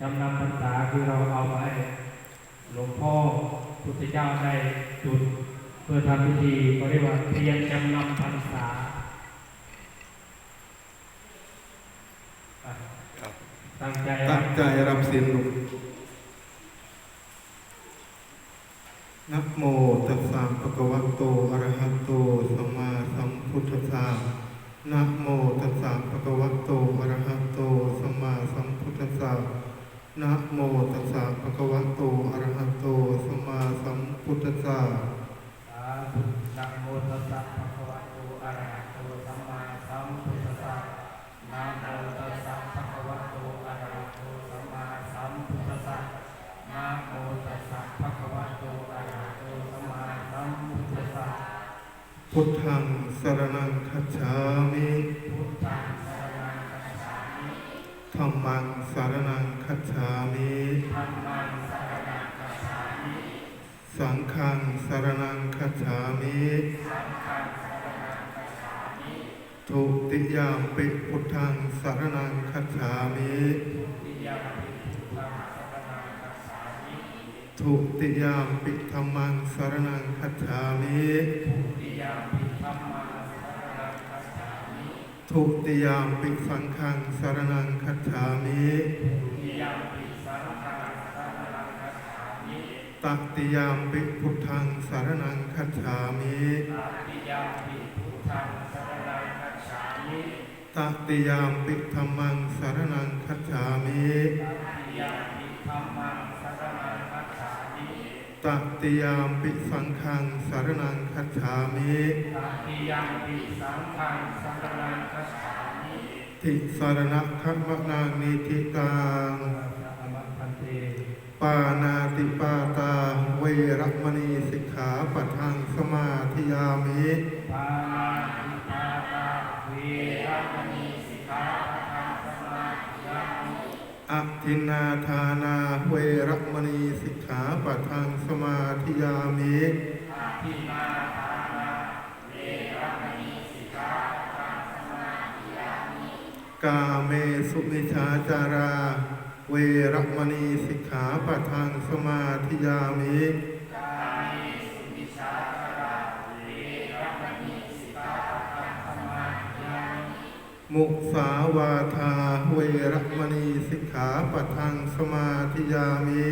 จำนำพรรษาคือเราเอาไว้หลวงพ่อพุทธเจ้าได้จุดเพื่อทำพิธีเขาเรียกว่าเทียนจำนำพรรษาอะครับตั้งใจตั้งใจรับศีลลูกนะโมตัสสะภะคะวะโตอะระหะโต สัมมาสัมพุทธัสสะนะโมตัสสะภะคะวะโต อะระหะโต สัมมาสัมพุทธัสสะ สาธุนะโมตัสสะภะคะวะโตอะระหะโตสัมมาสัมพุทธัสสะนะโมตัสสะภะคะวะโตอะระหะโตสัมมาสัมพุทธัสสะนะโมตัสสะภะคะวะโตอะระหะโตสัมมาสัมพุทธัสสะ พุทธังสรณังคัจฉามิพุทธังสรณังคัจฉามิธัมมังสรณังคัจฉามิธัมมังสรณังคัจฉามิสังฆังสรณังคัจฉามิสังฆังสรณังคัจฉามิทุติยามปิพุทธังสรณังคัจฉามิ ทุติยามปิธัมมังสรณังคัจฉามิติยามปิธัมมังสรณังคัจฉามิทุติยามปิสังฆังสรณังคัจฉามิติยามปิสังฆังสรณังคัจฉามิตติยามปิพุทธังสรณังคัจฉามิติยามปิพุทธังสรณังคัจฉามิตติยามปิธัมมังสรณังคัจฉามิติยามปิธัมมังสรณังคัจฉามิ ตติยามปิสังฆังสรณังคัจฉามิติยามปิสังฆังสรณังคัจฉามิทิสารณะคัมมะนานิธิตังอมัคคันเตปานาติปาตาเวรมณีสิกขาปัทังสมาธิยามิปานาติปาตาเวรมณีสิกขาปะทังสมาธิยามิ อธินาทานาเวรมณีสิกขาปัทังสมาธิยามิอาทินาทานาเวรมณีสิกขาปัทังสมาธิยามิกาเมสุมิชาจารา เวรมณีสิกขาปัทังสมาธิยามิ มุสาวาทาเวรมณีสิกขาปัทังสมาธิยามิ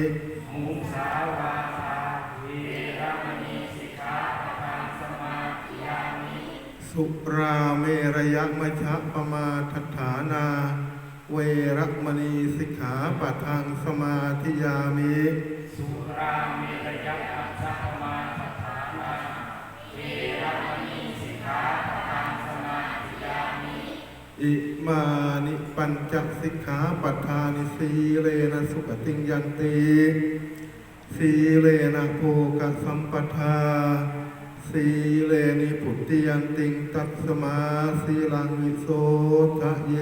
มุสาวาทาเวรมณีสิกขาปะทังสมาธิยามิสุราเมรยมัชฌะปมาทัฏฐานา เวรมณีสิกขาปัทังสมาธิยามิสุรามิรยะอัจฉปม อิมานิปัญจสิกขาปัฏฐานิสีเลนะสุขติงยันติสีเลนะโภกสัมปทาสีเลนิพุทธิยันติงตัสมาสีลังวิโสทะเย